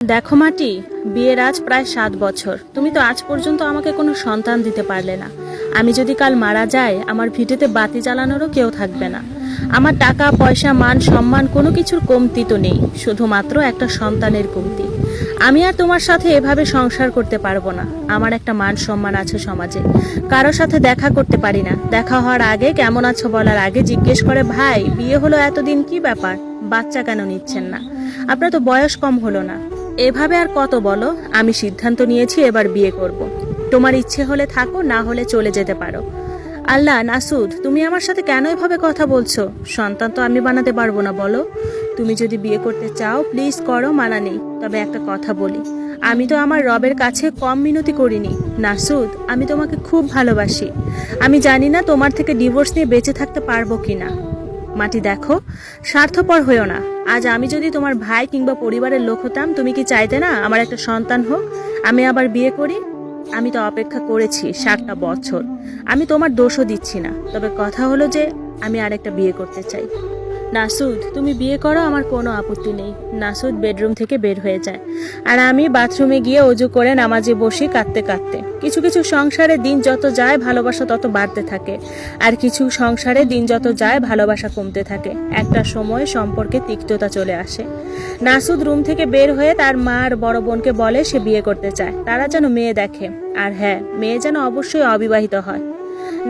দেখো মাটি, বিয়ের আজ প্রায় সাত বছর। তুমি তো আজ পর্যন্ত আমাকে কোনো সন্তান দিতে পারলে না। আমি যদি কাল মারা যাই, আমার ভিটেতে বাতি জ্বালানোরও কেউ থাকবে না। আমার টাকা, পয়সা, মান, সম্মান কোনো কিছুর কমতি তো নেই, শুধুমাত্র একটা সন্তানের কমতি। আমি আর তোমার সাথে এভাবে সংসার করতে পারব না। আমার একটা মান সম্মান আছে সমাজে। কারোর সাথে দেখা করতে পারি না। দেখা হওয়ার আগে, কেমন আছো বলার আগে জিজ্ঞেস করে, ভাই, বিয়ে হলো এতদিন কি ব্যাপার? বাচ্চা কেন নিচ্ছেন না? আপনার তো বয়স কম হলো না। এভাবে আর কত বলো? আমি সিদ্ধান্ত নিয়েছি এবার বিয়ে করব। তোমার ইচ্ছে হলে থাকো, না হলে চলে যেতে পারো। আল্লাহ, নাসুদ, তুমি আমার সাথে কেন এভাবে কথা বলছো? সন্তান তো আমি বানাতে পারব না, বলো। তুমি যদি বিয়ে করতে চাও প্লিজ করো, মানা নেই। তবে একটা কথা বলি। আমি তো আমার রবের কাছে কম মিনতি করিনি। নাসুদ, আমি তোমাকে খুব ভালোবাসি। আমি জানি না তোমার থেকে ডিভোর্স নিয়ে বেঁচে থাকতে পারব কিনা। মাটি দেখো। স্বার্থপর হয়েও না। আজ আমি যদি তোমার ভাই কিংবা পরিবারের লোক হতাম, তুমি কি চাইতে না আমার একটা সন্তান হোক? আমি আবার বিয়ে করি? আমি তো অপেক্ষা করেছি সাতটা বছর। আমি তোমার দোষও দিচ্ছি না। তবে কথা হলো যে, আমি আর একটা বিয়ে করতে চাই। নাসুদ, তুমি বিয়ে করো, আমার কোনো আপত্তি নেই। নাসুদ বেডরুম থেকে বের হয়ে যায়। আর আমি বাথরুমে গিয়ে অজু করে নামাজে বসি কাঁদতে কাঁদতে। কিছু কিছু সংসারে দিন যত যায়, ভালোবাসা তত বাড়তে থাকে। আর কিছু সংসারে দিন যত যায়, ভালোবাসা কমতে থাকে। একটা সময় সম্পর্কে তিক্ততা চলে আসে। নাসুদ রুম থেকে বের হয়ে তার মা আর বড় বোনকে বলে সে বিয়ে করতে চায়। তারা যেন মেয়ে দেখে। আর হ্যাঁ মেয়ে যেন অবশ্যই অবিবাহিত হয়।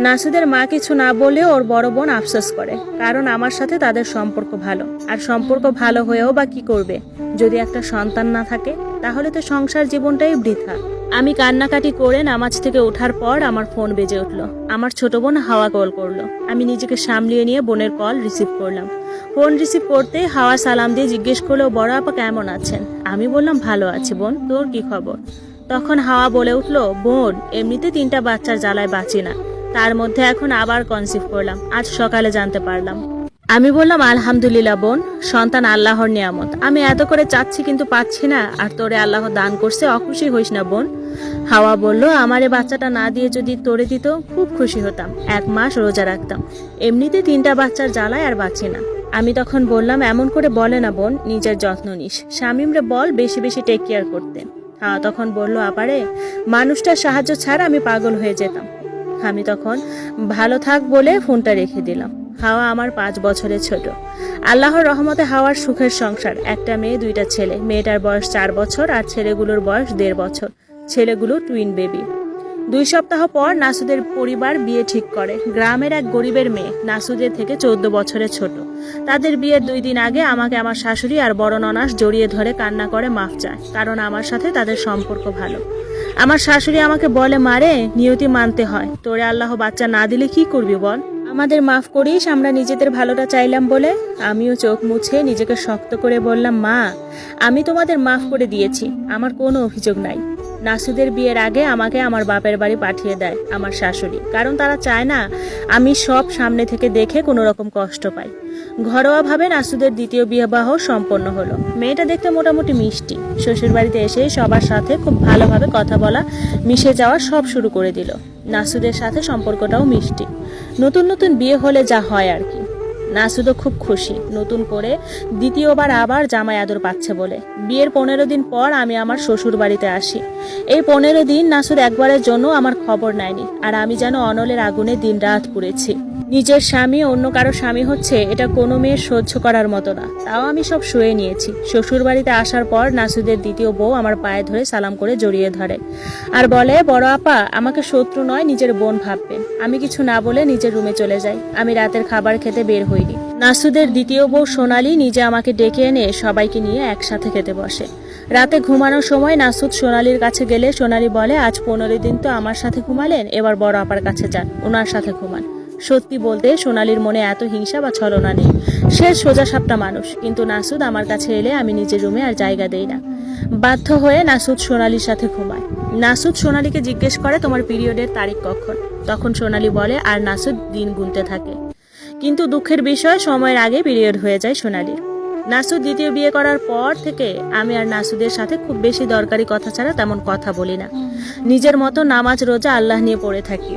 নাসুদের মা কিছু না বলে ওর বড় বোন আফসোস করে, কারণ আমার সাথে তাদের সম্পর্ক ভালো। আর সম্পর্ক ভালো হয়েও বা কি করবে? যদি একটা সন্তান না থাকে, তাহলে তো সংসার জীবনটাই বৃথা। আমি কান্নাকাটি করে নামাজ থেকে ওঠার পর আমার ফোন বেজে উঠল। আমার ছোট বোন হাওয়া কল করল। আমি নিজেকে সামলিয়ে নিয়ে বোনের কল রিসিভ করলাম। ফোন রিসিভ করতে হাওয়া সালাম দিয়ে জিজ্ঞেস করল, বড় আপা কেমন আছেন? আমি বললাম, ভালো আছি বোন, তোর কি খবর? তখন হাওয়া বলে উঠল, বোন, এমনিতে তিনটা বাচ্চার জ্বালায় বাঁচি না। তার মধ্যে এখন আবার কনসিভ করলাম। আজ সকালে জানতে পারলাম। আমি বললাম, আলহামদুলিল্লাহ বোন, সন্তান আল্লাহর নিয়ামত। আমি এত করে চাচ্ছি কিন্তু পাচ্ছি না, আর তোরে আল্লাহ দান করছে, অখুশি হইস না বোন। হাওয়া বলল, আমারে বাচ্চাটা না দিয়ে যদি তোরে দিত, খুব খুশি হতাম। এক মাস রোজা রাখতাম। এমনিতে তিনটা বাচ্চার জ্বালায় আর বাঁচি না। আমি তখন বললাম, এমন করে বলে না বোন, নিজের যত্ন নিস। শামিমরে বল বেশি বেশি টেক কেয়ার করতে। হ্যাঁ তখন বলল, আপারে, মানুষটার সাহায্য ছাড়া আমি পাগল হয়ে যেতাম। আমি তখন, ভালো থাক বলে ফোনটা রেখে দিলাম। হাওয়া আমার পাঁচ বছরের ছোট। আল্লাহর রহমতে হাওয়ার সুখের সংসার। একটা মেয়ে, দুইটা ছেলে। মেয়েটার বয়স চার বছর আর ছেলেগুলোর বয়স দেড় বছর। ছেলেগুলো টুইন বেবি দুই সপ্তাহ পর নাসুদের পরিবার বিয়ে ঠিক করে। গ্রামের এক গরিবের মেয়ে, নাসুদের থেকে চোদ্দ বছরের ছোট। তাদের বিয়ের দুই দিন আগে আমাকে আমার শাশুড়ি আর বড় ননাস জড়িয়ে ধরে কান্না করে মাফ চায়, কারণ আমার সাথে তাদের সম্পর্ক ভালো। আমার শাশুড়ি আমাকে বলে, মারে, নিয়তি মানতে হয়। তোরে আল্লাহ বাচ্চা না দিলে কি করবি বল? আমাদের মাফ করিস, আমরা নিজেদের ভালোটা চাইলাম বলে। আমিও চোখ মুছে নিজেকে শক্ত করে বললাম, মা, আমি তোমাদের মাফ করে দিয়েছি। আমার কোনো অভিযোগ নাই। নাসুদের বিয়ের আগে আমাকে আমার বাপের বাড়ি পাঠিয়ে দেয়, আমার শাশুড়ি। কারণ তারা চায় না, আমি সব সামনে থেকে দেখে কোনো রকম কষ্ট পাই। ঘরোয়াভাবে নাসুদের দ্বিতীয় বিবাহ সম্পন্ন হলো। মেয়েটা দেখতে মোটামুটি মিষ্টি। শ্বশুর বাড়িতে এসে সবার সাথে খুব ভালোভাবে কথা বলা, মিশে যাওয়া সব শুরু করে দিল। নাসুদের সাথে সম্পর্কটাও মিষ্টি। নতুন নতুন বিয়ে হলে যা হয় আর কি। নাসুদও খুব খুশি। নতুন করে দ্বিতীয়বার আবার জামাই আদর পাচ্ছে বলে। বিয়ের পনেরো দিন পর আমি আমার শ্বশুর বাড়িতে আসি। এই পনেরো দিন নাসুদ একবারের জন্য আমার খবর নেয়নি, আর আমি যেন অনলের আগুনে দিন রাত পুড়েছি। নিজের স্বামী অন্য কারও স্বামী হচ্ছে, এটা কোনো মেয়ের সহ্য করার মতো না। তাও আমি সব শুয়ে নিয়েছি। শ্বশুর বাড়িতে আসার পর নাসুদের দ্বিতীয় বউ আমার পায়ে ধরে সালাম করে জড়িয়ে ধরে। আর বলে, বড় আপা, আমাকে শত্রু নয়, নিজের বোন ভাববে। আমি কিছু না বলে নিজের রুমে চলে যাই। আমি রাতের খাবার খেতে বের হইনি নাসুদের দ্বিতীয় বউ সোনালি নিজে আমাকে ডেকে এনে সবাইকে নিয়ে একসাথে খেতে বসে। রাতে ঘুমানোর সময় নাসুদ সোনালির কাছে গেলে সোনালি বলে, আজ পনেরো দিন তো আমার সাথে ঘুমালেন, এবার বড় আপার কাছে যান ওনার সাথে ঘুমান। সত্যি বলতে সোনালির মনে এত হিংসা বা ছলনা নেই। সে সোজা সাপটা মানুষ, কিন্তু নাসুদ আমার কাছে এলে আমি নিজের রুমে আর জায়গা দেই না। বাধ্য হয়ে নাসুদ সোনালির সাথে ঘুমায়। নাসুদ সোনালিকে জিজ্ঞেস করে, তোমার পিরিয়ডের তারিখ কখন? তখন সোনালি বলে, আর নাসুদ দিন গুনতে থাকে। কিন্তু দুঃখের বিষয় সময়ের আগে পিরিয়ড হয়ে যায় সোনালির নাসুদ দ্বিতীয় বিয়ে করার পর থেকে আমি আর নাসুদের সাথে খুব বেশি দরকারি কথা ছাড়া তেমন কথা বলি না। নিজের মতো নামাজ রোজা আল্লাহ নিয়ে পড়ে থাকি।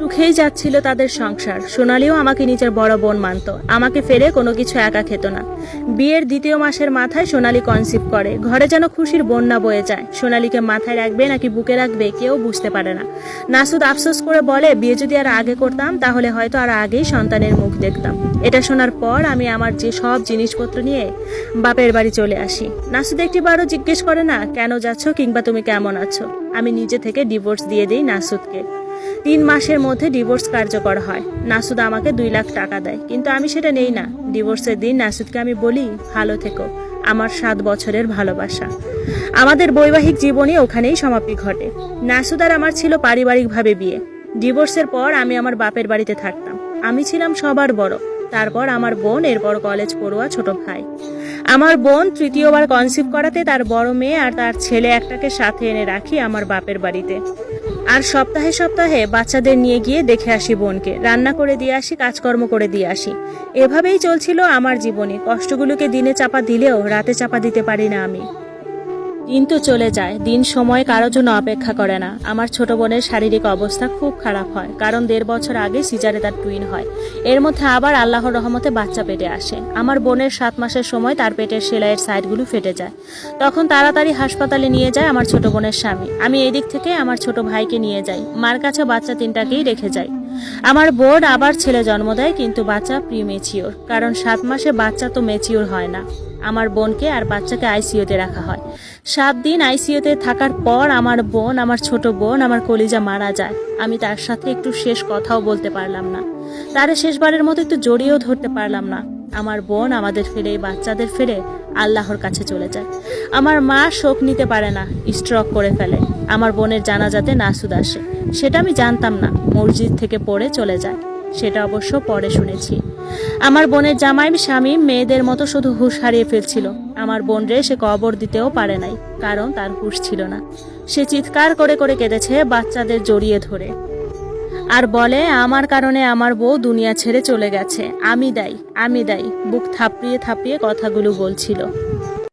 সুখেই যাচ্ছিল তাদের সংসার। সোনালিও আমাকে নিজের বড় বোন মানত। আমাকে ফেরে কোনো কিছু একা খেত না। বিয়ের দ্বিতীয় মাসের মাথায় সোনালি কনসিভ করে। ঘরে যেন খুশির বন্যা বয়ে যায়। সোনালিকে মাথায় রাখবে নাকি বুকে রাখবে কেউ বুঝতে পারে না। নাসুদ আফসোস করে বলে, বিয়ে যদি আর আগে করতাম, তাহলে হয়তো আর আগেই সন্তানের মুখ দেখতাম। এটা শোনার পর আমি আমার যে সব জিনিসপত্র নিয়ে বাপের বাড়ি চলে আসি। নাসুদ একটি একটিবারও জিজ্ঞেস করে না, কেন যাচ্ছ কিংবা তুমি কেমন আছো? আমি নিজে থেকে ডিভোর্স দিয়ে দিই নাসুদকে। তিন মাসের মধ্যে ডিভোর্স কার্যকর হয়। নাসুদ আমাকে দুই লাখ টাকা দেয়। কিন্তু আমি সেটা নেই না। ডিভোর্সের দিন নাসুদকে আমি বলি, ভালো থেকো। আমার সাত বছরের ভালোবাসা। আমাদের বৈবাহিক জীবনে ওখানেই সমাপ্তি ঘটে। নাসুদ আর আমার ছিল পারিবারিকভাবে বিয়ে। ডিভোর্সের পর আমি আমার বাপের বাড়িতে থাকতাম। আমি ছিলাম সবার বড়। তারপর আমার বোন, এরপর কলেজ পড়ুয়া ছোট ভাই। আমার বোন তৃতীয়বার কনসিভ করাতে তার বড় মেয়ে আর তার ছেলে একটাকে সাথে এনে রাখি আমার বাপের বাড়িতে। আর সপ্তাহে সপ্তাহে বাচ্চাদের নিয়ে গিয়ে দেখে আসি বোনকে। রান্না করে দিয়ে আসি, কাজকর্ম করে দিয়ে আসি। এভাবেই চলছিল আমার জীবনে। কষ্টগুলোকে দিনে চাপা দিলেও রাতে চাপা দিতে পারি না আমি। দিন তো চলে যায়। দিন সময় কারোর জন্য অপেক্ষা করে না। আমার ছোট বোনের শারীরিক অবস্থা খুব খারাপ হয়, কারণ দেড় বছর আগে সিজারে তার টুইন হয়। এর মধ্যে আবার আল্লাহর রহমতে বাচ্চা পেটে আসে। আমার বোনের সাত মাসের সময় তার পেটের সেলাইয়ের সাইডগুলো ফেটে যায়। তখন তাড়াতাড়ি হাসপাতালে নিয়ে যায় আমার ছোট বোনের স্বামী। আমি এই দিক থেকে আমার ছোট ভাইকে নিয়ে যাই। মার কাছে বাচ্চা তিনটাকেই রেখে যাই। আমার বোন আবার ছেলে জন্ম দেয়, কিন্তু বাচ্চা প্রি মেচিওর কারণ সাত মাসে বাচ্চা তো মেচিওর হয় না। আমার বোনকে আর বাচ্চাকে আইসিইউতে রাখা হয়। সাত দিন আইসিইউতে থাকার পর আমার বোন, আমার ছোট বোন, আমার কলিজা মারা যায়। আমি তার সাথে একটু শেষ কথাও বলতে পারলাম না। তারে শেষবারের মতো একটু জড়িয়েও ধরতে পারলাম না। আমার বোন আমাদের ফেলে বাচ্চাদের ফেলে আল্লাহর কাছে চলে যায়। আমার মা শোক নিতে পারে না স্ট্রক করে ফেলে। আমার বোনের জানাজাতে নাসুদ আসে। সেটা আমি জানতাম না, মসজিদ থেকে পড়ে চলে যায়। সেটা অবশ্য পরে শুনেছি। আমার বোনের জামাই, স্বামী মেয়েদের মতো শুধু হুঁশ হারিয়ে ফেলছিল। আমার বোন রে সে কবর দিতেও পারে নাই, কারণ তার হুঁশ ছিল না। সে চিৎকার করে করে কেঁদেছে বাচ্চাদের জড়িয়ে ধরে। আর বলে, আমার কারণে আমার বউ দুনিয়া ছেড়ে চলে গেছে। আমি দায়ী আমি দায়ী। বুক থাপড়িয়ে থাপড়িয়ে কথাগুলো বলছিল।